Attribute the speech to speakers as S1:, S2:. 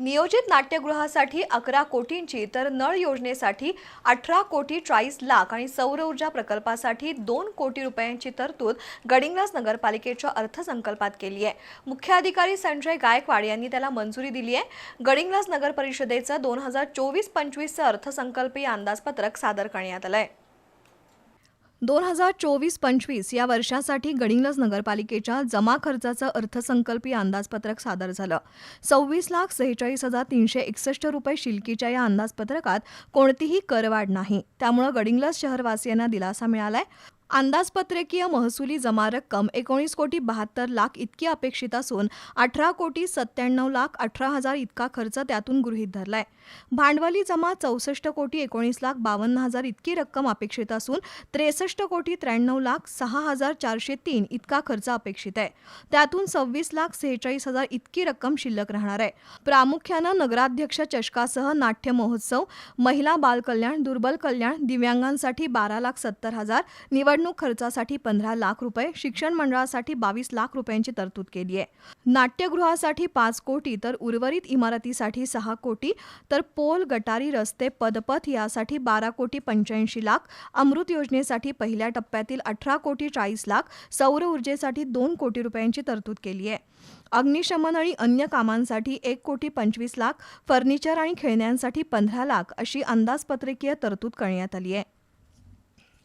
S1: नियोजित नाट्यगृहासाठी अकरा कोटींची तर नळ योजनेसाठी अठरा कोटी चाळीस लाख आणि सौर ऊर्जा प्रकल्पासाठी दोन कोटी रुपयांची तरतूद गडिंग्लास नगरपालिकेच्या अर्थसंकल्पात केली आहे. मुख्य अधिकारी संजय गायकवाड यांनी त्याला मंजुरी दिली आहे. गडिंग्लास नगर परिषदेचं दोन हजार चोवीस पंचवीसचं अर्थसंकल्पीय अंदाजपत्रक सादर करण्यात आलं आहे दोन हजार चोवीस पंचवीस या वर्षासाठी गडिंग्लज नगरपालिकेच्या जमा खर्चाचं अर्थसंकल्पीय अंदाजपत्रक सादर झालं. सव्वीस लाख सेहेचाळीस हजार तीनशे एकसष्ट रुपये शिल्कीच्या या अंदाजपत्रकात कोणतीही करवाढ नाही. त्यामुळं गडिंग्लज शहरवासियांना दिलासा मिळालाय. अंदाजपत्रकीय महसुली जमा रक्कम एकोणीस कोटी बहात्तर लाख इतकी अपेक्षित असून अठरा कोटी सत्त्याण्णव लाख अठरा हजार इतका खर्च त्यातून गृहीत धरलाय. भांडवली जमा चौसष्ट कोटी एकोणीस लाख बावन्न हजार इतकी रक्कम अपेक्षित असून त्रेसष्ट कोटी त्र्याण्णव लाख सहा हजार चारशे तीन इतका खर्च अपेक्षित आहे. त्यातून सव्वीस लाख सेहेचाळीस हजार इतकी रक्कम शिल्लक राहणार आहे. प्रामुख्यानं नगराध्यक्ष चषकासह नाट्य महोत्सव महिला बालकल्याण दुर्बल कल्याण दिव्यांगांसाठी बारा लाख सत्तर हजार निवडणूक खर्चासाठी पंधरा लाख रुपये शिक्षण मंडळासाठी बावीस लाख रुपयांची तरतूद केली आहे. नाट्यगृहासाठी पाच कोटी तर उर्वरित इमारतीसाठी सहा कोटी तर पोल गटारी रस्ते पदपथ यासाठी बारा कोटी पंच्याऐंशी लाख अमृत योजनेसाठी पहिल्या टप्प्यातील अठरा कोटी चाळीस लाख सौर ऊर्जेसाठी दोन कोटी रुपयांची तरतूद केली आहे. अग्निशमन आणि अन्य कामांसाठी एक कोटी पंचवीस लाख फर्निचर आणि खेळण्यांसाठी पंधरा लाख अशी अंदाजपत्रकीय तरतूद करण्यात आली आहे.